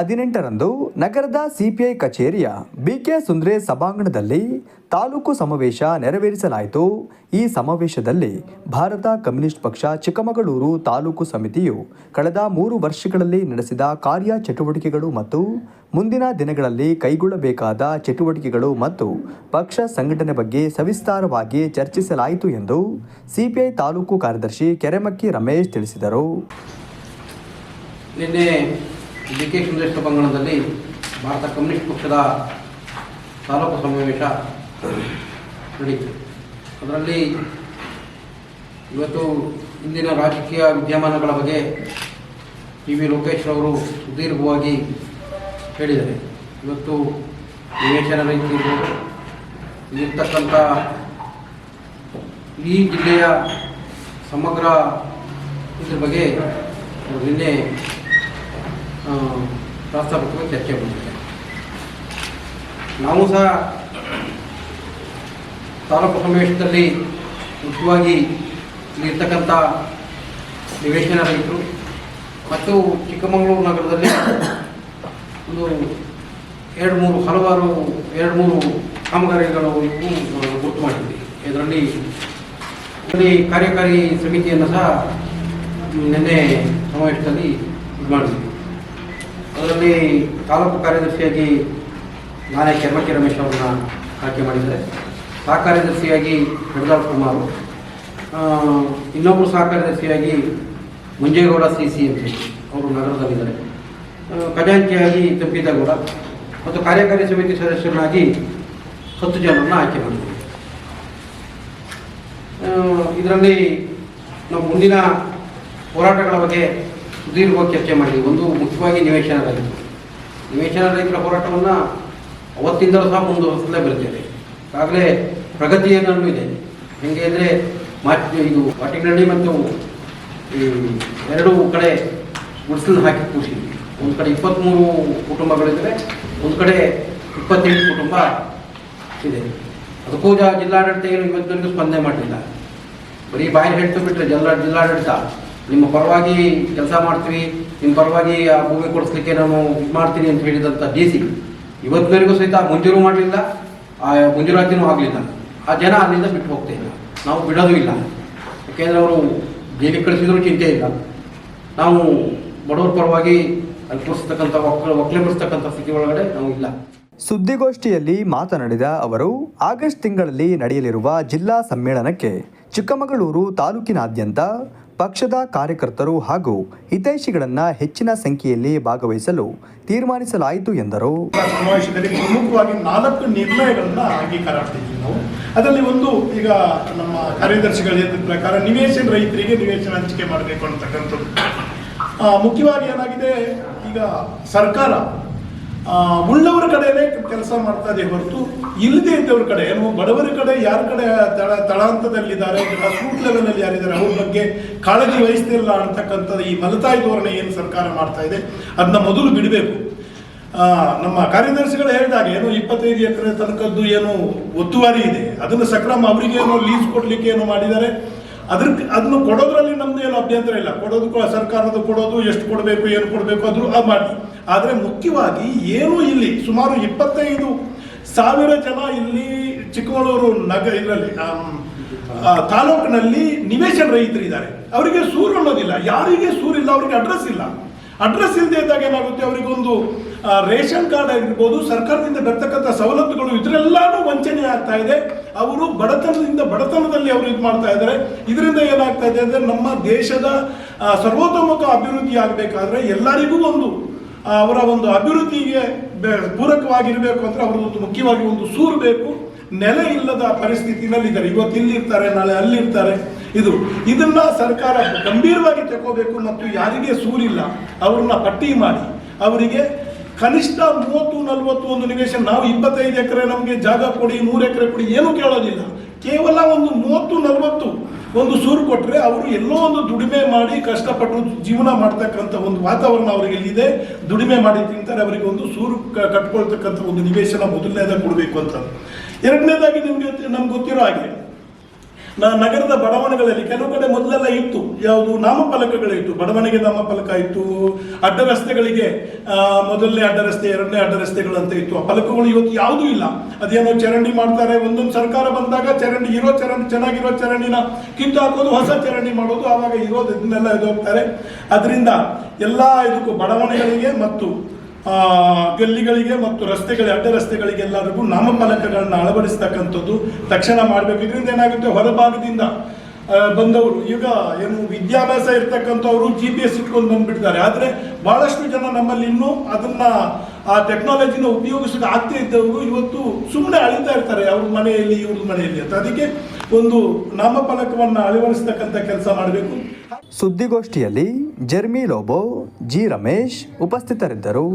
ಹದಿನೆಂಟರಂದು ನಗರದ ಸಿಪಿಐ ಕಚೇರಿಯ ಬಿಕೆ ಸುಂದ್ರೆ ಸಭಾಂಗಣದಲ್ಲಿ ತಾಲೂಕು ಸಮಾವೇಶ ನೆರವೇರಿಸಲಾಯಿತು. ಈ ಸಮಾವೇಶದಲ್ಲಿ ಭಾರತ ಕಮ್ಯುನಿಸ್ಟ್ ಪಕ್ಷ ಚಿಕ್ಕಮಗಳೂರು ತಾಲೂಕು ಸಮಿತಿಯು ಕಳೆದ ಮೂರು ವರ್ಷಗಳಲ್ಲಿ ನಡೆಸಿದ ಕಾರ್ಯ ಚಟುವಟಿಕೆಗಳು ಮತ್ತು ಮುಂದಿನ ದಿನಗಳಲ್ಲಿ ಕೈಗೊಳ್ಳಬೇಕಾದ ಚಟುವಟಿಕೆಗಳು ಮತ್ತು ಪಕ್ಷ ಸಂಘಟನೆ ಬಗ್ಗೆ ಸವಿಸ್ತಾರವಾಗಿ ಚರ್ಚಿಸಲಾಯಿತು ಎಂದು ಸಿಪಿಐ ತಾಲೂಕು ಕಾರ್ಯದರ್ಶಿ ಕೆರೆಮಕ್ಕಿ ರಮೇಶ್ ತಿಳಿಸಿದರು. ನಿನ್ನೆ ಡಿ ಕೆ ಸಭಾಂಗಣದಲ್ಲಿ ಭಾರತ ಕಮ್ಯುನಿಸ್ಟ್ ಪಕ್ಷದ ತಾಲೂಕು ಸಮಾವೇಶ ನಡೆಯಿತು ಅದರಲ್ಲಿ ಇವತ್ತು ಇಂದಿನ ರಾಜಕೀಯ ವಿದ್ಯಮಾನಗಳ ಬಗ್ಗೆ ಟಿ ವಿ ಲೋಕೇಶ್ ಅವರು ಸುದೀರ್ಘವಾಗಿ ಹೇಳಿದ್ದಾರೆ. ಇವತ್ತು ನಿವೇಶನ ರೈತರು ಇರ್ತಕ್ಕಂಥ ಈ ಜಿಲ್ಲೆಯ ಸಮಗ್ರ ಇದ್ರ ಬಗ್ಗೆ ನಿನ್ನೆ ಪ್ರಾಸ್ತಾವಿಕವಾಗಿ ಚರ್ಚೆ ಬಂದಿದೆ ನಾವು ಸಹ ತಾಲೂಕು ಸಮಾವೇಶದಲ್ಲಿ ಮುಖ್ಯವಾಗಿ ಇರ್ತಕ್ಕಂಥ ನಿವೇಶನ ರೈತರು ಮತ್ತು ಚಿಕ್ಕಮಗಳೂರು ನಗರದಲ್ಲಿ ಒಂದು ಎರಡು ಮೂರು ಹಲವಾರು ಎರಡು ಮೂರು ಕಾಮಗಾರಿಗಳು ಗುರುತು ಮಾಡಿದ್ವಿ ಇದರಲ್ಲಿ ಇದರಲ್ಲಿ ಕಾರ್ಯಕಾರಿ ಸಮಿತಿಯನ್ನು ಸಹ ನಿನ್ನೆ ಸಮಾವೇಶದಲ್ಲಿ ಇದು ಮಾಡಿದ್ವಿ ಅದರಲ್ಲಿ ತಾಲೂಕು ಕಾರ್ಯದರ್ಶಿಯಾಗಿ ನಾನೇ ಕೆರ್ಮಕ್ಕಿ ರಮೇಶ್ ಅವರನ್ನ ಆಯ್ಕೆ ಮಾಡಿದ್ದಾರೆ ಸಹ ಕಾರ್ಯದರ್ಶಿಯಾಗಿ ಪ್ರಹ್ಲಾದ್ ಕುಮಾರ್. ಇನ್ನೊಬ್ಬರು ಸಹ ಕಾರ್ಯದರ್ಶಿಯಾಗಿ ಮುಂಜೇಗೌಡ ಸಿ ಸಿ ಎಂ ಅವರು ನಗರದಲ್ಲಿದ್ದಾರೆ. ಖಜಾಂಚಿಯಾಗಿ ತಂಪಿದಗೌಡ ಮತ್ತು ಕಾರ್ಯಕಾರಿ ಸಮಿತಿ ಸದಸ್ಯರನ್ನಾಗಿ ಹತ್ತು ಜನರನ್ನು ಆಯ್ಕೆ ಮಾಡಿದ್ದೀವಿ ಇದರಲ್ಲಿ ನಾವು ಮುಂದಿನ ಹೋರಾಟಗಳ ಬಗ್ಗೆ ಸುದೀರ್ಘವಾಗಿ ಚರ್ಚೆ ಮಾಡಿದ್ವಿ ಒಂದು ಮುಖ್ಯವಾಗಿ ನಿವೇಶನ ರೈತರು. ನಿವೇಶನ ರೈತರ ಹೋರಾಟವನ್ನು ಅವತ್ತಿಂದಲೂ ಸಹ ಮುಂದುವರಿಸಲೇ ಬರುತ್ತೇವೆ. ಆಗಲೇ ಪ್ರಗತಿ ಏನಾದರೂ ಇದೆ? ಹೆಂಗೆ ಅಂದರೆ ಮಾರ್ಚ್ ಇದು ಪಾಟಿಗಳಲ್ಲಿ ಮತ್ತು ಈ ಎರಡೂ ಕಡೆ ಗುಡಿಸಲು ಹಾಕಿ ಕೂರಿಸಿದ್ವಿ. ಒಂದು ಕಡೆ ಇಪ್ಪತ್ತ್ಮೂರು ಕುಟುಂಬಗಳಿದ್ದರೆ ಒಂದು ಕಡೆ ಇಪ್ಪತ್ತೆಂಟು ಕುಟುಂಬ ಇದೆ. ಅದಕ್ಕೂ ಜಿಲ್ಲಾಡಳಿತ ಏನು ಇವತ್ತಿನವರೆಗೂ ಸ್ಪಂದನೆ ಮಾಡಲಿಲ್ಲ. ಬರೀ ಬಾಯಿ ಹೇಳ್ತು ಬಿಟ್ಟರೆ ಜಿಲ್ಲಾ ಜಿಲ್ಲಾಡಳಿತ ನಿಮ್ಮ ಪರವಾಗಿ ಕೆಲಸ ಮಾಡ್ತೀವಿ, ನಿಮ್ಮ ಪರವಾಗಿ ಆ ಭೂಮಿ ಕೊಡಿಸ್ಲಿಕ್ಕೆ ನಾನು ಇದು ಮಾಡ್ತೀನಿ ಅಂತ ಹೇಳಿದಂಥ ಡಿ ಸಿ ಇವತ್ತಿನವರೆಗೂ ಸಹಿತ ಮಂಜೂರು ಮಾಡಲಿಲ್ಲ, ಆ ಮಂಜೂರಾತಿನೂ ಆಗಲಿಲ್ಲ. ಆ ಜನ ಅಲ್ಲಿಂದ ಬಿಟ್ಟು ಹೋಗ್ತಾ ನಾವು ಬಿಡೋದು ಇಲ್ಲ. ಯಾಕೆಂದರೆ ಅವರು ಜೈಲಿಗೆ ಕಳಿಸಿದ್ರು ಚಿಂತೆ ಇಲ್ಲ. ನಾವು ಬಡವರ ಪರವಾಗಿ ಅಲ್ಲಿ ಕೊಡಿಸ್ತಕ್ಕಂಥ ಒಕ್ಕಲು ಒಕ್ಕಲೆಬಿಡಿಸ್ತಕ್ಕಂಥ ಸ್ಥಿತಿ ಒಳಗಡೆ ನಾವು ಇಲ್ಲ. ಸುದ್ದಿಗೋಷ್ಠಿಯಲ್ಲಿ ಮಾತನಾಡಿದ ಅವರು, ಆಗಸ್ಟ್ ತಿಂಗಳಲ್ಲಿ ನಡೆಯಲಿರುವ ಜಿಲ್ಲಾ ಸಮ್ಮೇಳನಕ್ಕೆ ಚಿಕ್ಕಮಗಳೂರು ತಾಲೂಕಿನಾದ್ಯಂತ ಪಕ್ಷದ ಕಾರ್ಯಕರ್ತರು ಹಾಗೂ ಹಿತೈಷಿಗಳನ್ನು ಹೆಚ್ಚಿನ ಸಂಖ್ಯೆಯಲ್ಲಿ ಭಾಗವಹಿಸಲು ತೀರ್ಮಾನಿಸಲಾಯಿತು ಎಂದರು. ಸಮಾವೇಶದಲ್ಲಿ ಪ್ರಮುಖವಾಗಿ ನಾಲ್ಕು ನಿರ್ಣಯಗಳನ್ನು ಅಂಗೀಕಾರ ಅದರಲ್ಲಿ ಒಂದು ಈಗ ನಮ್ಮ ಕಾರ್ಯದರ್ಶಿಗಳು ಹೇಳಿದ ಪ್ರಕಾರ ನಿವೇಶನ ರೈತರಿಗೆ ನಿವೇಶನ ಹಂಚಿಕೆ ಮಾಡಬೇಕು ಅಂತಕ್ಕಂಥದ್ದು. ಮುಖ್ಯವಾಗಿ ಏನಾಗಿದೆ? ಈಗ ಸರ್ಕಾರ ಉಳ್ಳವರ ಕಡೆನೇ ಕೆಲಸ ಮಾಡ್ತಾ ಇದೆ ಹೊರತು ಇಲ್ಲದೆ ಇದ್ದವ್ರ ಕಡೆ, ಏನು ಬಡವರ ಕಡೆ ಯಾರ ಕಡೆ ತಳ, ತಳಾಂತದಲ್ಲಿದ್ದಾರೆ ಲೆವೆಲಲ್ಲಿ ಯಾರಿದ್ದಾರೆ, ಅವ್ರ ಬಗ್ಗೆ ಕಾಳಜಿ ವಹಿಸ್ತಿಲ್ಲ ಅಂತಕ್ಕಂಥದ್ದು ಈ ಮಲತಾಯಿ ಧೋರಣೆ ಏನು ಸರ್ಕಾರ ಮಾಡ್ತಾ ಇದೆ ಅದನ್ನ ಮೊದಲು ಬಿಡಬೇಕು. ನಮ್ಮ ಕಾರ್ಯದರ್ಶಿಗಳು ಹೇಳಿದಾಗ ಏನು ಇಪ್ಪತ್ತೈದು ಎಕರೆ ತನಕದ್ದು ಏನು ಒತ್ತುವರಿ ಇದೆ, ಅದನ್ನು ಸಕ್ರಮ ಅವರಿಗೆ ಏನು ಲೀಸ್ ಕೊಡಲಿಕ್ಕೆ ಏನೋ ಮಾಡಿದ್ದಾರೆ ಅದ್ರ ಅದನ್ನು ಕೊಡೋದ್ರಲ್ಲಿ ನಮ್ದು ಏನು ಅಭ್ಯಂತರ ಇಲ್ಲ. ಕೊಡೋದು ಸರ್ಕಾರದ ಕೊಡೋದು, ಎಷ್ಟು ಕೊಡಬೇಕು, ಏನು ಕೊಡಬೇಕು ಅದ್ರ ಅದು ಮಾಡಿ ಆದರೆ ಮುಖ್ಯವಾಗಿ ಏನು ಇಲ್ಲಿ ಸುಮಾರು ಇಪ್ಪತ್ತೈದು ಸಾವಿರ ಜನ ಇಲ್ಲಿ ಚಿಕ್ಕಮಗಳೂರು ನಗರ ಇದರಲ್ಲಿ ತಾಲೂಕಿನಲ್ಲಿ ನಿವೇಶನ ರೈತರಿದ್ದಾರೆ ಅವರಿಗೆ ಸೂರು ಅನ್ನೋದಿಲ್ಲ. ಯಾರಿಗೆ ಸೂರಿಲ್ಲ, ಅವರಿಗೆ ಅಡ್ರೆಸ್ ಇಲ್ಲ. ಅಡ್ರೆಸ್ ಇಲ್ಲದೆ ಇದ್ದಾಗ ಏನಾಗುತ್ತೆ? ಅವರಿಗೊಂದು ರೇಷನ್ ಕಾರ್ಡ್ ಆಗಿರ್ಬೋದು, ಸರ್ಕಾರದಿಂದ ಬರ್ತಕ್ಕಂಥ ಸವಲತ್ತುಗಳು, ಇದರೆಲ್ಲಾನು ವಂಚನೆ ಆಗ್ತಾ ಇದೆ. ಅವರು ಬಡತನದಿಂದ ಬಡತನದಲ್ಲಿ ಅವರು ಇದು ಮಾಡ್ತಾ ಇದ್ದಾರೆ. ಇದರಿಂದ ಏನಾಗ್ತಾ ಇದೆ ಅಂದರೆ ನಮ್ಮ ದೇಶದ ಸರ್ವೋತ್ತಮಕ ಅಭಿವೃದ್ಧಿ ಆಗಬೇಕಾದ್ರೆ ಎಲ್ಲರಿಗೂ ಒಂದು ಅವರ ಒಂದು ಅಭಿವೃದ್ಧಿಗೆ ಪೂರಕವಾಗಿರಬೇಕು ಅಂದರೆ ಅವ್ರದ್ದು ಮುಖ್ಯವಾಗಿ ಒಂದು ಸೂರು ಬೇಕು. ನೆಲೆ ಇಲ್ಲದ ಪರಿಸ್ಥಿತಿನಲ್ಲಿ ಇದ್ದಾರೆ. ಇವತ್ತು ಇಲ್ಲಿರ್ತಾರೆ, ನಾಳೆ ಅಲ್ಲಿರ್ತಾರೆ. ಇದು, ಇದನ್ನ ಸರ್ಕಾರ ಗಂಭೀರವಾಗಿ ತಗೋಬೇಕು ಮತ್ತು ಯಾರಿಗೆ ಸೂರಿಲ್ಲ, ಅವ್ರನ್ನ ಪಟ್ಟಿ ಮಾಡಿ. ಅವರಿಗೆ ಕನಿಷ್ಠ ಮೂವತ್ತು ನಲವತ್ತು ಒಂದು ನಿವೇಶನ ನಾವು ಇಪ್ಪತ್ತೈದು ಎಕರೆ ನಮಗೆ ಜಾಗ ಕೊಡಿ ನೂರು ಎಕರೆ ಕೊಡಿ, ಏನು ಕೇಳೋದಿಲ್ಲ. ಕೇವಲ ಒಂದು ಮೂವತ್ತು, ನಲವತ್ತು ಒಂದು ಸೂರು ಕೊಟ್ಟರೆ ಅವರು ಎಲ್ಲೋ ಒಂದು ದುಡಿಮೆ ಮಾಡಿ ಕಷ್ಟಪಟ್ಟು ಜೀವನ ಮಾಡ್ತಕ್ಕಂಥ ಒಂದು ವಾತಾವರಣ ಅವರಿಗೆ ಇಲ್ಲಿದೆ ದುಡಿಮೆ ಮಾಡಿ ತಿಂತಾರೆ, ಅವರಿಗೆ ಒಂದು ಸೂರು ಕಟ್ಕೊಳ್ತಕ್ಕಂಥ ಒಂದು ನಿವೇಶನ ಮೊದಲನೇದಾಗಿ ಕೊಡಬೇಕು ಅಂತ. ಎರಡನೇದಾಗಿ ನಿಮಗೆ ನಮ್ಗೆ ಗೊತ್ತಿರೋ ಹಾಗೆ ನಗರದ ಬಡಾವಣೆಗಳಲ್ಲಿ ಕೆಲವು ಕಡೆ ಮೊದಲೆಲ್ಲ ಇತ್ತು. ಯಾವುದು ನಾಮಫಲಕಗಳಿತ್ತು ಬಡವಣಿಗೆ ನಾಮಫಲಕ ಇತ್ತು. ಅಡ್ಡ ರಸ್ತೆಗಳಿಗೆ ಮೊದಲನೇ ಅಡ್ಡ ರಸ್ತೆ, ಎರಡನೇ ಅಡ್ಡ ರಸ್ತೆಗಳು ಅಂತ ಇತ್ತು. ಆ ಫಲಕಗಳು ಇವತ್ತು ಯಾವುದೂ ಇಲ್ಲ. ಅದೇನೋ ಚರಂಡಿ ಮಾಡ್ತಾರೆ, ಒಂದೊಂದು ಸರ್ಕಾರ ಬಂದಾಗ ಚರಂಡಿ ಇರೋ ಚರಂಡಿ, ಚೆನ್ನಾಗಿರೋ ಚರಂಡಿನ ಕಿತ್ತು ಹಾಕೋದು, ಹೊಸ ಚರಂಡಿ ಮಾಡೋದು, ಆವಾಗ ಇರೋದು ಇದನ್ನೆಲ್ಲ ಇದು ಹೋಗ್ತಾರೆ ಅದರಿಂದ ಎಲ್ಲ ಇದಕ್ಕೂ ಬಡಾವಣೆಗಳಿಗೆ ಮತ್ತು ಗಲ್ಲಿಗಳಿಗೆ ಮತ್ತು ರಸ್ತೆಗಳಿಗೆ, ಅಡ್ಡ ರಸ್ತೆಗಳಿಗೆಲ್ಲರಿಗೂ ನಾಮಫಲಕಗಳನ್ನು ಅಳವಡಿಸತಕ್ಕಂಥದ್ದು ತಕ್ಷಣ ಮಾಡಬೇಕು. ಇದರಿಂದ ಏನಾಗುತ್ತೆ? ಹೊರಭಾಗದಿಂದ ಬಂದವರು, ಈಗ ಏನು ವಿದ್ಯಾಭ್ಯಾಸ ಇರ್ತಕ್ಕಂಥವ್ರು ಜಿ ಪಿ ಎಸ್ ಇಟ್ಕೊಂಡು ಬಂದ್ಬಿಡ್ತಾರೆ ಆದರೆ ಬಹಳಷ್ಟು ಜನ ನಮ್ಮಲ್ಲಿ ಇನ್ನೂ ಅದನ್ನ, ಆ ಟೆಕ್ನಾಲಜಿನ ಉಪಯೋಗಿಸಿದ ಆಗ್ತಾ ಇದ್ದವರು ಇವತ್ತು ಸುಮ್ಮನೆ ಅಳಿತಾ ಇರ್ತಾರೆ. ಅವ್ರ ಮನೆಯಲ್ಲಿ, ಇವ್ರ ಮನೆಯಲ್ಲಿ ಅಂತ. ಅದಕ್ಕೆ ಒಂದು ನಾಮಫಲಕವನ್ನು ಅಳವಡಿಸ್ತಕ್ಕಂಥ ಕೆಲಸ ಮಾಡಬೇಕು. ಸುದ್ದಿಗೋಷ್ಠಿಯಲ್ಲಿ ಜರ್ಮಿ ಲೋಬೋ ಜಿ ರಮೇಶ್ ಉಪಸ್ಥಿತರಿದ್ದರು.